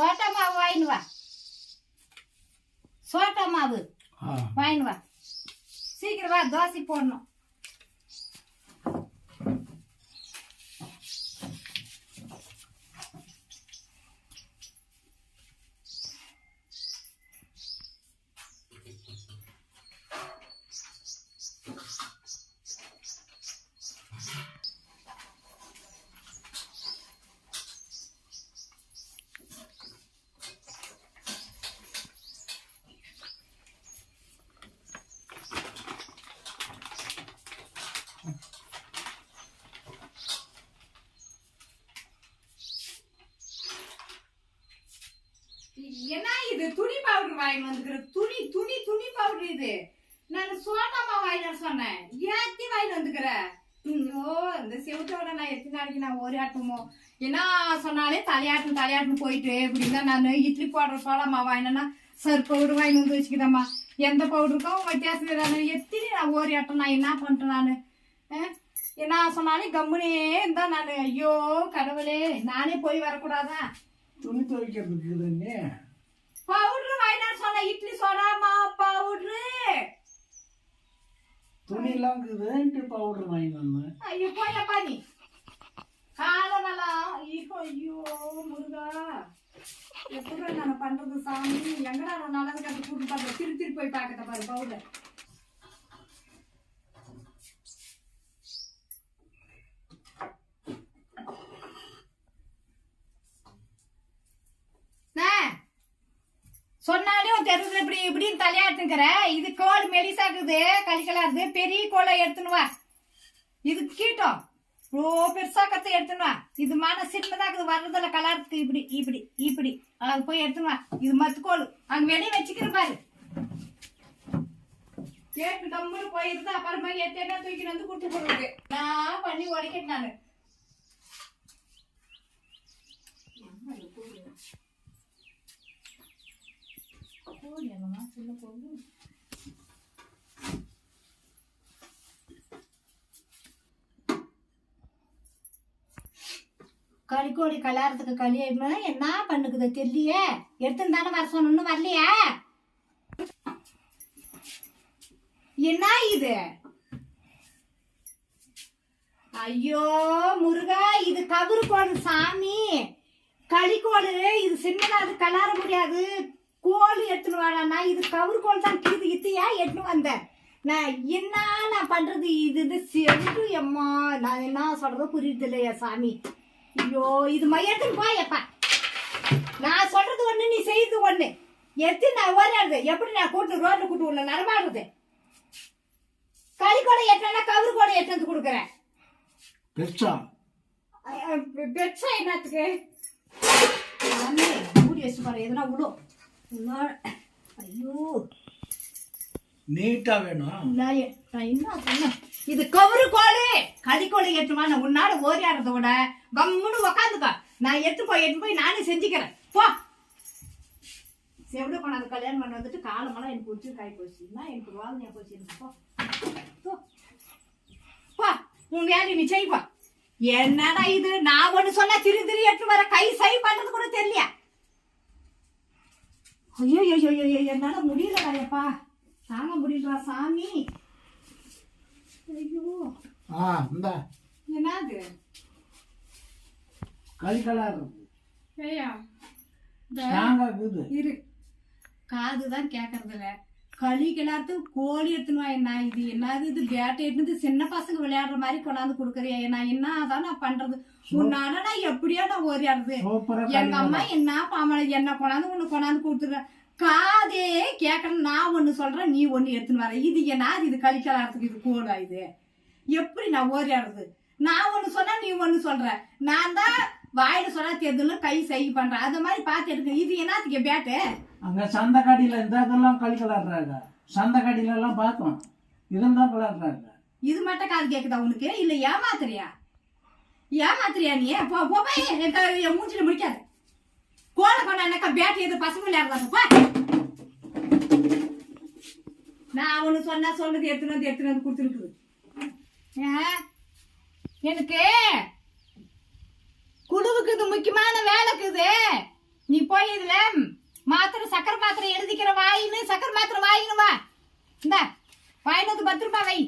சோட்டா மாவு வாங்கின்னு வா. சோட்டா மாவு ஆ. வாங்கின்னு வா. சீக்கிரம் வா தோசை போடணும் என்ன இது துணி பவுடர் வாங்கி வந்துக்கிற துணி துணி துணி பவுடர் இது. நான் சோட்டாமா வாங்கிட்டு சொன்னேன். ஏத்தி வாங்கி வந்துக்கிற ஓ இந்த செவத்தோட நான் எத்தனை நாளைக்கு நான் ஒரு ஆட்டமோ என்ன சொன்னாலே தலையாட்டும் தலையாட்டும் போயிட்டு. இப்படின்னா நான் இட்லி போடுற சோளமா வாங்கினேன்னா சர் பவுடர் வாங்கி வந்து வச்சுக்கிட்டேம்மா. எந்த பவுடருக்கும் வித்தியாசம் இல்லை. எத்தனை நான் ஒரு ஆட்டம் நான் என்ன பண்ணிட்டேன் நான்? என்ன சொன்னாலே கம்முனே இருந்தா நான். ஐயோ கடவுளே நானே போய் வரக்கூடாதா? துணி துவைக்கிறதுக்கு பவுடர் வாங்கினார் சொன்ன இட்லி சோடாமா பவுடரு. துணிலாம் இருக்குதுன்ட்டு பவுடர் வாங்கி வந்தேன். ஐயோ போயப்பா நீ. காலமெல்லாம் ஐயோ ஐயோ முருகா. எப்படி நான் பண்றது சாமி? எங்கடா நல்லது கட்டு கூட்டு பாருங்க திரு திரு போய் பார்க்கத்த பாரு பவுடர். சொன்னாலே உன் தெருவில் இப்படி இப்படின்னு தலையாட்டுங்கிற. இது கோல் மெலிசாக்குது கலிக்கலாது பெரிய கோலை எடுத்துன்னு வா. இது கீட்டம். ஓ பெருசா கத்து எடுத்துன்னு வா. இது மன சின்னதாக்குது வர்றதில்ல கலருக்கு இப்படி இப்படி இப்படி. அது போய் எடுத்துன்னு வா. இது கோல். அங்க வெளியே வச்சுக்கிற பாரு. கேட்டு கம்முன்னு போயிருந்தா அப்புறமா எத்தனை தூக்கி வந்து கூட்டு போடுறது. நான் பண்ணி உடைக்கிட்டு நான். சின்ன பொண்ணு சொல்ல கல்யாணத்துக்கு கல்யாணம் என்ன பண்ணுக்குது? தெரியலையே. எடுத்துன்னு தானே வர சொன்னு வரலையா. என்ன இது? ஐயோ முருகா இது கவுரு கோடு சாமி. களிக்கோடு இது சின்னதாக அது கலார முடியாது. கோழி எடுத்துன்னு வாடானா இது கவுரு கோல் தான் கிது இத்தையா எடுத்துன்னு வந்தேன். நான் என்ன நான் பண்றது? இது இது செவிட்டு எம்மா? நான் என்ன சொல்றது புரியுது இல்லையா சாமி. ஐயோ இது மையத்துன்னு போயப்பா நான் சொல்றது ஒண்ணு நீ செய்யுது ஒண்ணு. எடுத்து நான் ஓடாடுது எப்படி நான் கூட்டு ரோட்ல கூட்டு உள்ள நடமாடுறது? கறிக்கோடை எட்டனா கவுரு கோடை எட்டு வந்து கொடுக்குறேன். பெருசா பெட்சா என்னத்துக்கு? மூடி வச்சு பாரு எதுனா விடும். ஐயோ நீட்டா வேணும்? என்ன சொன்னேன் இது கவுரு கோடு கறிக்கோடை எட்டுமா நான் உன்னால ஓரியாடுறத விட கம்முன்னு உக்காந்துக்கோ. நான் எட்டு போய் எட்டு போய் நானே செஞ்சுக்கிறேன். போ. செவிட கொண்டாந்து கல்யாணம் பண்ண வந்துட்டு காலமெல்லாம் எனக்கு பிடிச்சி காய் எனக்கு வாதனையா போச்சு. எனக்கு போ. உன் வேலையை நீ என்னடா இது? நான் ஒண்ணு சொன்னா திரு திரு எட்டு வர கை சை பண்றது கூட தெரியல ஐயோ ஐயோ ஐயோ என்னால முடியலடா எப்பா தாங்க முடியலடா சாமி. ஐயோ. ஆ இந்த. என்னது? கறிக்கலா இருக்கு ஐயா ஸ்ட்ராங்கா இருக்குது இரு. காது தான் கேட்கறது இல்ல களி கிளாத்து கோழி எடுத்துன்னு வா என்ன இது என்னது? இது பேட்டை எடுத்து சின்ன பசங்க விளையாடுற மாதிரி கொண்டாந்து கொடுக்குறியா நான் என்ன அதான் நான் பண்றது? உன்னால நான் எப்படியோ நான் சூப்பரா எங்க அம்மா என்ன பாமலை என்ன கொண்டாந்து ஒண்ணு கொண்டாந்து கொடுத்துற காதே கேட்கணும் நான் ஒண்ணு சொல்றேன் நீ ஒண்ணு எடுத்துன்னு வர. இது என்ன? இது கழிக்கலாறதுக்கு இது கூடா இது. எப்படி நான் ஓரியாடுறது நான் ஒண்ணு சொன்னா நீ ஒண்ணு சொல்ற. நான் தான் வாயில சொன்னா தெரிஞ்சு கை சை பண்றேன் அது மாதிரி பார்த்து எடுக்க. இது என்னத்துக்கு பேட்டு? அங்க சந்தை கடையில இந்த இதெல்லாம் களி கலர்றாங்க சந்தை கடையில எல்லாம் பார்த்தோம். இதெல்லாம் தான் கலர்றாங்க இது மட்டும் காது கேக்குதா உனக்கு? இல்ல ஏமாத்துறியா? ஏமாத்துறியா நீ? போ போ போய் என் என் மூஞ்சில முடிக்காது கோலை கொண்டாக்கா பேட்டி எது பசங்க விளையாடுறாங்கப்பா நான் அவனு சொன்னா சொன்னது எடுத்துன்னு வந்து எடுத்துன்னு வந்து கொடுத்துருக்குது எனக்கு குழுவுக்கு இது முக்கியமான வேலைக்குது நீ போய் இதுல மாத்திரை சக்கரை மாத்திரை எழுதிக்கிற வாயின்னு சக்கரை மாத்திரை வாயின்னு வா. இந்த வாயின்னு பத்து பத்திரமா வை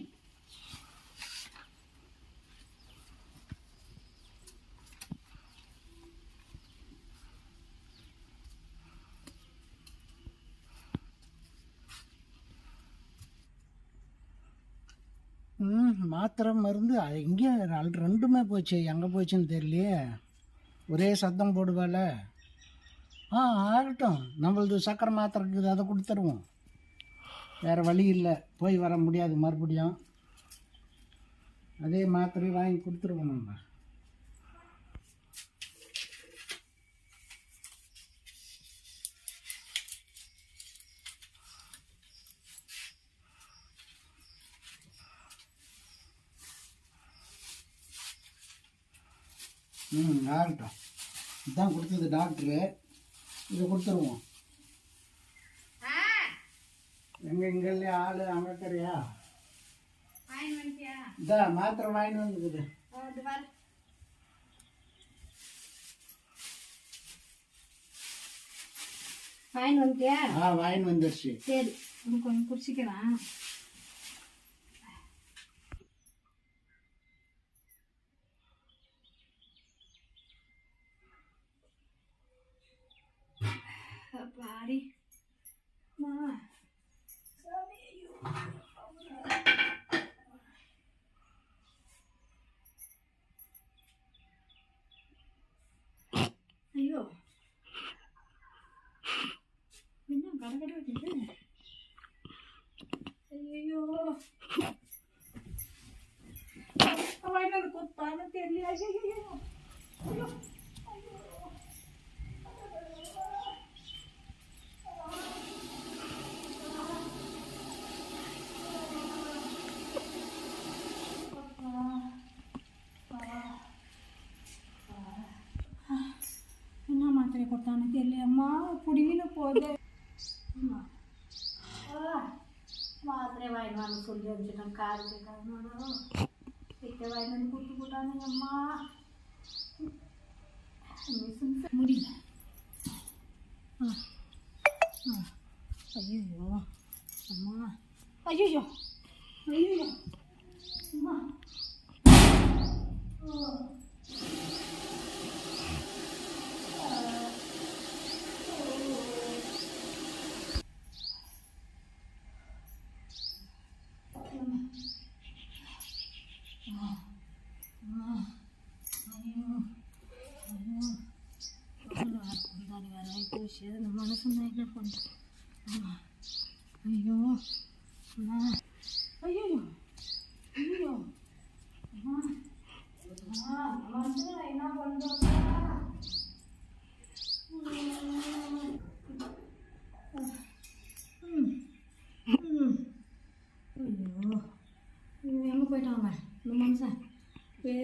ம் மாத்திரை மருந்து எங்கேயும் ரெண்டுமே போச்சு. எங்கே போச்சுன்னு தெரியலையே. ஒரே சத்தம் போடுவால ஆ ஆகட்டும். நம்மளது சக்கரை மாத்திரை இருக்குது அதை கொடுத்துருவோம். வேறு வழி இல்லை. போய் வர முடியாது மறுபடியும். அதே மாத்திரை வாங்கி கொடுத்துருவோம் நம்ம. ம் ஆகட்டும் இதுதான் கொடுத்தது டாக்டரு. இதை கொடுத்துருவோம். எங்கே இங்கே ஆள் அங்கே தெரியா இதா மாத்திரை வாங்கிட்டு வந்துக்குது. பாரு. வாயின் வந்துட்டியா? ஆ வாங்கிட்டு வந்துடுச்சு சரி உனக்கு கொஞ்சம் குடிச்சிக்கலாம் பாடி ஐயோ என்ன கடகட வைக்குது ஐயோ அவன் அது கொத்தான தெரியல ஐயோ ஐயோ என்ன மாத்திரை கொடுத்தானு தெரியலையம்மா புடிங்கின போகுது அம்மா. ஆ, மாத்திரை kewainan kutu-kutannya ya mak ini sense mudi ayo yo sama ayo yo ayo ஐயோ அம்மா ஐயோ ஐயோ அம்மா அம்மா ஐயோ ஐயோ என்ன பண்ணுறோம் ஐயோ எங்கே போயிட்டாங்க இந்த மனுஷன்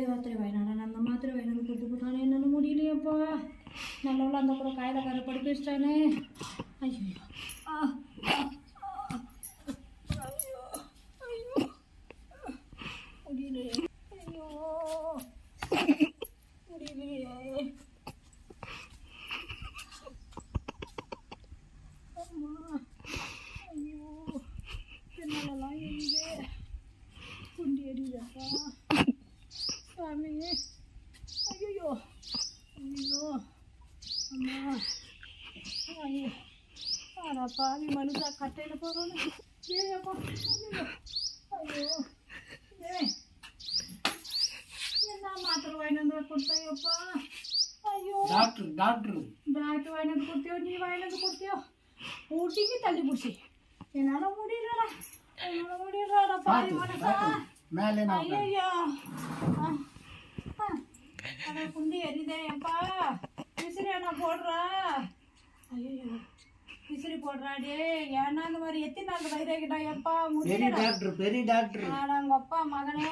மாத்திரை அந்த மாத்திரை வாங்கினது கொடுத்து போட்டானே என்னால் முடியலையேப்பா நல்லவள அந்த கூட காயில கரை படிக்க வச்சிட்டானே ஐயோ ஆ ஆ, ஆ. ஐயோ ஐயோ முடியலையே ஐயோ முடியலையே அம்மா ஐயோ என்னாலலாம் எங்கே குண்டி அடிதப்பா சாமி ஐயோ ஐயோ அம்மா ஐயோ ஆனா பாவி மனுஷா கட்டையில் ஏப்பா ஐயோ என்ன மாத்திரை வந்து கொடுத்தையோப்பா ஐயோ டாக்டர் டாக்டர் டாக்டர் வாங்கிட்டு வந்து கொடுத்தியோ நீ வாங்கிட்டு வந்து கொடுத்தியோ ஊட்டிக்கு தள்ளி பிடிச்சி என்னால் முடியலடா என்னால் முடியலடா பாவி மனுஷா மேலே நான். ஐயோ குண்டி எரிதேப்பா விசிறி என்ன போடுறா ஐயோ விசிறி போடுறா டே ஏன்னா இந்த மாதிரி எத்தனை நாள் வயிறாகிட்டா எப்பா பெரிய டாக்டர் பெரிய டாக்டர். உங்க அப்பா மகனே.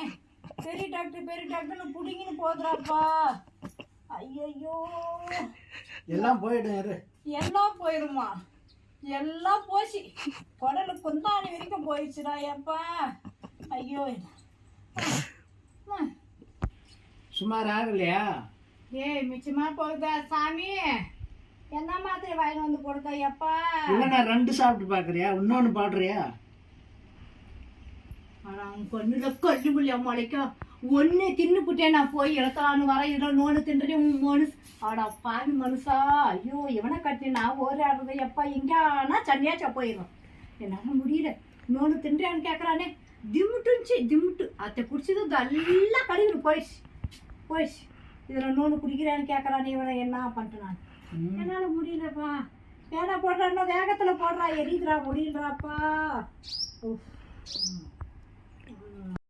பெரிய டாக்டர் பெரிய டாக்டர்னு புடிங்கின்னு போதுறாப்பா ஐயோ எல்லாம் போயிடும் எல்லாம் போயிருமா? எல்லாம் போச்சு. குடலு குந்தாணி வரைக்கும் போயிடுச்சுடா எப்பா ஐயோ. சுமார் ஆகலையா ஏய் மிச்சமா போகுதா சாமி? என்ன மாத்திரை வாங்கி வந்து கொடுத்தா எப்பா இல்லைண்ணா ரெண்டு சாப்பிட்டு பார்க்குறியா? இன்னொன்று பாடுறியா? ஆனா உன் பொண்ணுல கொல்லு முடியா முளைக்கும் ஒன்னு தின்னு புட்டே நான் போய் இழத்தான்னு வர இதோ நோனு தின்றே உன் மனசு. ஆடா பாவி மனுஷா. ஐயோ இவனை கட்டி நான் ஓராடுறது எப்பா? எங்கேனா சன்னியாச்சா போயிடும். என்னால முடியல. நோனு தின்றேன்னு கேட்குறானே திம்முட்டுச்சு திம்முட்டு அத்தை குடிச்சது நல்லா கழுவிடு போயிடுச்சு. போயிடுச்சு. இதில் நோனு குடிக்கிறேன்னு கேட்குறானே இவனை என்ன பண்ணிட்டு நான். என்னால் முடியலப்பா. பேனா இன்னும் வேகத்தில் போடுறா. எரியுதுடா முடியலடாப்பா